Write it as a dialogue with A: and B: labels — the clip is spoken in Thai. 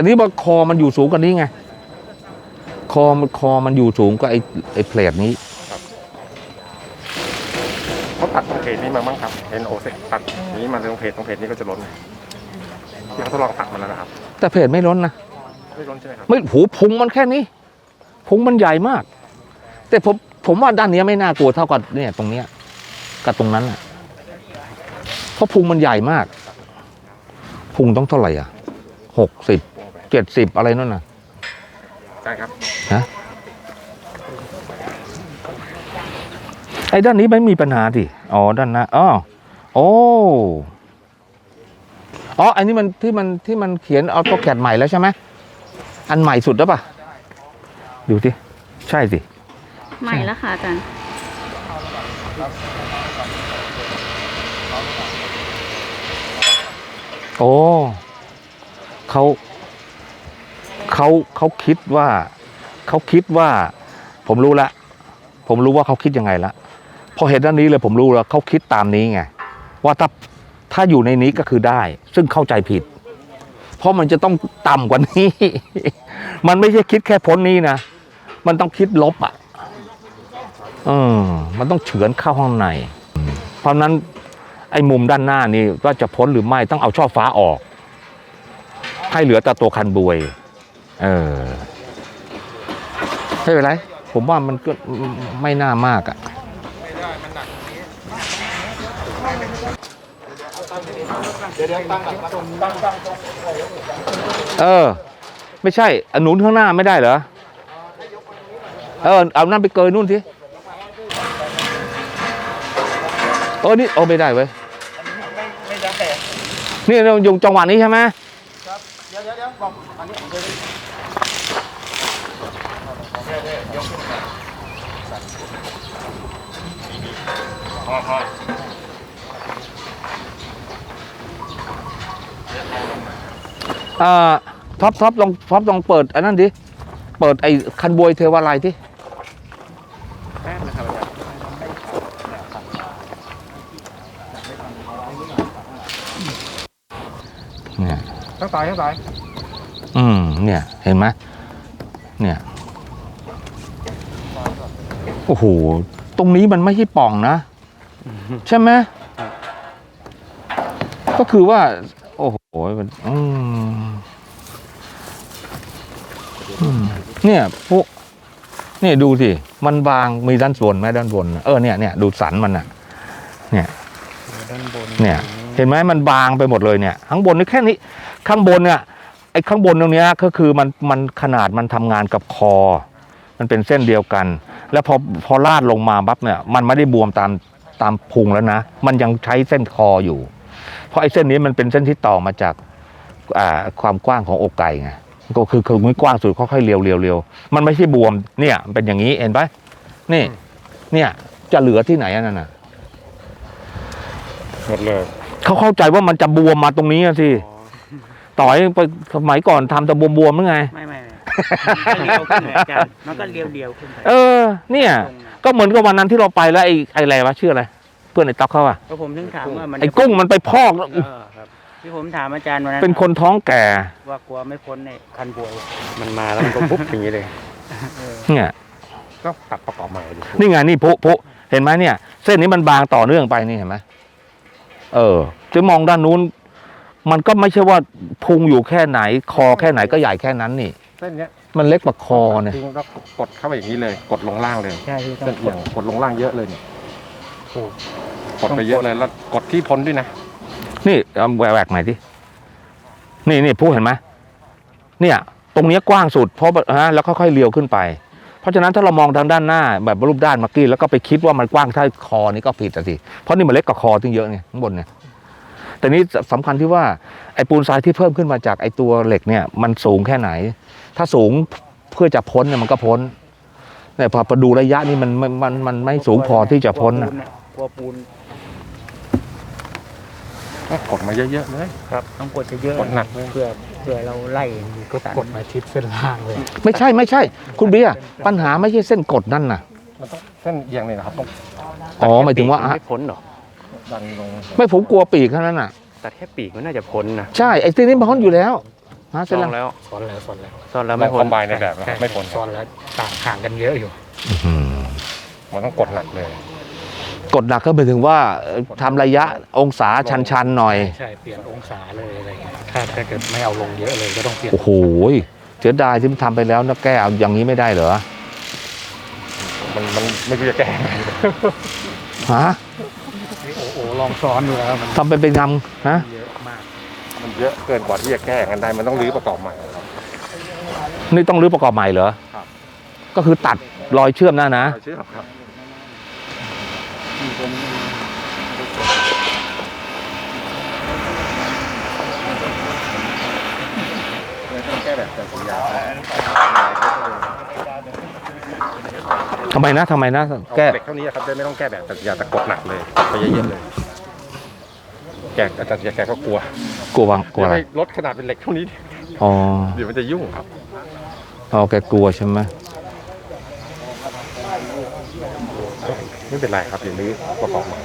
A: แต่นี่ว่าคอมันอยู่สูงกว่านี้ไง คอมันคอมันอยู่สูงกว่าไอ้ไอ้เพลทนี้
B: เขาตัดตรงเพจนี้มาบ้างครับเห็นโอเซตัดนี้มาตรงเพจตรงเพจนี้ก็จะล้นที่เขาทดลองตัดมาแล้วนะครับ
A: แต่เพลทไม่ล้นนะ
B: ไม่ล้นใช่ไหมครับ
A: ไม่โหพุงมันแค่นี้ พุงมันใหญ่มาก แต่ผมผมว่าด้านเนี้ยไม่น่ากลัวเท่ากับเนี่ยตรงเนี้ยกับตรงนั้นอะเพราะพุงมันใหญ่มาก พุงต้องเท่าไหร่อะหกสิบ เจ็ดสิบอะไรนั่นน่ะ
B: ใช่ครับ
A: ไอ้ด้านนี้ไม่มีปัญหาดิอ๋อด้านหน้าอ๋อโอ้อ๋ออันนี้มันที่มันที่มันเขียนเอาตัวแกดใหม่แล้วใช่ไหมอันใหม่สุดแล้วปะดูสิใช่สิ
C: ใหม่แล้วค่ะอาจารย์
A: โอ้เขา เขาเขาคิดว่าเขาคิดว่าผมรู้ละ ผมรู้ว่าเขาคิดยังไงละพอเห็นด้านนี้เลยผมรู้แล้วเขาคิดตามนี้ไงว่าถ้าถ้าอยู่ในนี้ก็คือได้ ซึ่งเข้าใจผิด เพราะมันจะต้องต่ำกว่านี้ มันไม่ใช่คิดแค่พ้นนี้นะมันต้องคิดลบอะเออมันต้องเฉือนเข้าห้องใน เพราะฉะนั้นไอ้มุมด้านหน้านี่ว่าจะพ้นหรือไม่ต้องเอาช่อฟ้าออก ให้เหลือแต่ตัวคันบวย เออไม่เป็นไร ผมว่ามันก็ไม่น่ามากอะ่ะเออ ไม่ใช่อันหนุนข้างหน้าไม่ได้เหรอ เออ เอานั่นไปเกยนู่นทีเออนี่โอ้ไม่ได้เว้ยนี่เราอยู่จังหวะนี้ใช่ไหมอ่าท็อปท็อปลองท็อปลองเปิดอันนั้นดิ เปิดไอ้คันบวยเทวาลัยที่
B: แป๊บนะครับอาจารย์
A: เนี่ย
B: ทั้งซ้ายทั้งซ้าย
A: อืม เนี่ย เห็นไหมเนี่ย โอ้โห ตรงนี้มันไม่ใช่ปล่องนะ ใช่ไหมก็คือว่า โอ้โหมันอืมอืมเนี่ยพวกเนี่ยดูสิ มันบางมีด้านบนไหมด้านบน เออเนี่ยเนี่ยดูสันมันอะเนี่ย
B: ด้านบน
A: เนี่ย เห็นไหมมันบางไปหมดเลยเนี่ย ข้างบนนี่แค่นี้ ข้างบนเนี่ยไอ้ข้างบนตรงเนี้ยก็คือมันมันขนาดมันทำงานกับคอ มันเป็นเส้นเดียวกัน แล้วพอพอลาดลงมาปั๊บเนี่ยมันไม่ได้บวมตามตามพุงแล้วนะ มันยังใช้เส้นคออยู่ เพราะไอ้เส้นนี้มันเป็นเส้นที่ต่อมาจากอ่าความกว้างของอกไก่ไงก็คือคือมันกว้างสุดค่อยๆเรียวเรียวเรียวมันไม่ใช่บวมเนี่ยมันเป็นอย่างนี้เห็นปะนี่ เนี่ยจะเหลือที่ไหนอันนั้นน่ะ
B: หมดเลย
A: เขาเข้าใจว่ามันจะบวมมาตรงนี้อะสิต่อยไปสมัยก่อนทำจะบวมๆหรือไง
D: ไม่ไม่ไม่มันก็เลี้ยวขึ้นเลยอาจารย์มันก็เลี้ยวเดียวขึ้นไป
A: เออ เนี่ย
D: ตรงน่ะ
A: ก็เหมือนกับวันนั้นที่เราไปแล้วไอ้ไอ้อะไรวะชื่ออะไร เพื่อนไอ้ต๊อกเขาอะ
D: ก็ผมถึงถามว่ามัน
A: ไอ้กุ้งมันไปพอก
D: เออครับที่ผมถามอาจารย์วันนั้น
A: เป็นคนท้องแก่
D: ว่ากลัวไม่พ้นในคันบวย
B: มันมาแล้วมันก็ปุ๊บอย่างนี้เลย
A: เนี่ย
B: ก็ตัดประกอบใหม่ดิ
A: นี่ไงนี่พุพุเห็นไหมเนี่ย เส้นนี้มันบางต่อเนื่องไปนี่เห็นไหมเออจะมองด้านนู้น มันก็ไม่ใช่ว่าพุงอยู่แค่ไหน คอแค่ไหนก็ใหญ่แค่นั้นนี่
B: เส้นเนี้ย
A: มันเล็กกว่าคอเนี่ย
B: จริงแล้วกดเข้าไปอย่างนี้เลย กดลงล่างเลย
D: ใช่ที่ต้อ
B: เส้น
D: ง
B: เอียงกดลงล่างเยอะเลยเนี่ยกดไปเยอะเลยแล้วกดที่พ้นด้วยนะ
A: นี่เอาแหวกใหม่ดินี่นี่ผู้เห็นไหมเนี่ย ตรงเนี้ยกว้างสุดเพราะฮะแล้วค่อยๆเลียวขึ้นไป เพราะฉะนั้นถ้าเรามองทางด้านหน้าแบบรูปด้านเมื่อกี้แล้วก็ไปคิดว่ามันกว้างเท่าคอนี่ก็ผิดอะสิเพราะนี่มันเล็กกว่าคอตั้งเยอะไงข้างบนเนี่ย แต่นี้สำคัญที่ว่าไอ้ปูนทรายที่เพิ่มขึ้นมาจากไอ้ตัวเหล็กเนี่ยมันสูงแค่ไหน ถ้าสูงเพื่อจะพ้นเนี่ยมันก็พ้นแต่พอพอดูระยะนี่มันมันมันมันไม่สูงพอที่จะพ้น
D: กลั
A: อะ
D: วปูะกลัวปูน
B: ก็กดมาเยอะๆเลย
D: ครับต้องกดเยอะ
B: กดหนักเลย
D: เพื่อเพื่อเราไล่ก็กดมาทิศเส้นล่างเลย
A: ไม่ใช่ไม่ใช่ คุณเบียร์ปัญหาไม่ใช่เส้นกดนั่นน่ะ
B: มันต้องเส้นเอียงเลยนะครับต้อง
A: อ๋อหมายถึงว่า
E: ไม่พ้นหรอ
B: ดันลง
A: ไม่ผมกลัวปีกเท่านั้นน่ะ
E: แต่แค่ปีกมันน่าจะพ้นนะ
A: ใช่ไอ้ที่นี่มันพ้นอยู่แล้วฮะเสร็จ
D: ล
A: แล้
D: อ
A: ว
D: งแล้ว
E: ซ้อนแล้วซ้อนแล้ว
D: ซ่อนแล้ว
B: ไม่
D: ไม่
B: ค
D: พ้
B: อนมไบในแบบนะครับไม่พ้นค
E: ซ้
B: รั
E: อบนแล้วต่างห่างกันเยอะอยู่
A: อื้อหือ
B: มันต้องกดหนักเลย
A: กดหนักก็หมายถึงว่าเอ่อทำระยะองศาชันๆหน่อย
E: ใช่เปลี่ยนองศาเลยอะไรเงี้ยถ้าถ้าเกิดไม่เอาลงเยอะเลยก็ต้องเปลี่ยน
A: โอ้โหเสียดายที่มันทำไปแล้วนะแก้เอาอย่างนี้ไม่ได้เหรอ
B: มันมันไม่รู้จะแก้ยังไง
A: ฮะ
E: โอ้โห ลองซ้อนดูแล้วมัน
A: ทำเป็นเป็นทำฮะ
E: เยอะมาก
B: มันเยอะเกินกว่าที่จะแก้กันได้ มันต้องรื้อประกอบใหม่ครับ
A: นี่ต้องรื้อประกอบใหม่เหรอ
B: ครับ
A: ก็คือตัดรอยเชื่อมหน้านะ
B: เชื่อครับแก้แบบแต่สัญญา
A: ทำไมนะทำไมนะแก้
B: เหล็กเท่านี้ครับได้ไม่ต้องแก้แบบแต่สัญญาแต่กดหนักเลยไปเยอะๆเลย แกอาจารย์แกก็กลัว
A: กลัววางกลัวอะไร
B: รถขนาดเป็นเหล็กเท่านี้
A: อ๋อ
B: เดี๋ยวมันจะยุ่งครับ
A: เอาแกกลัวใช่ไหม
B: ไม่เป็นไรครับอย่างนี้ประกอบมา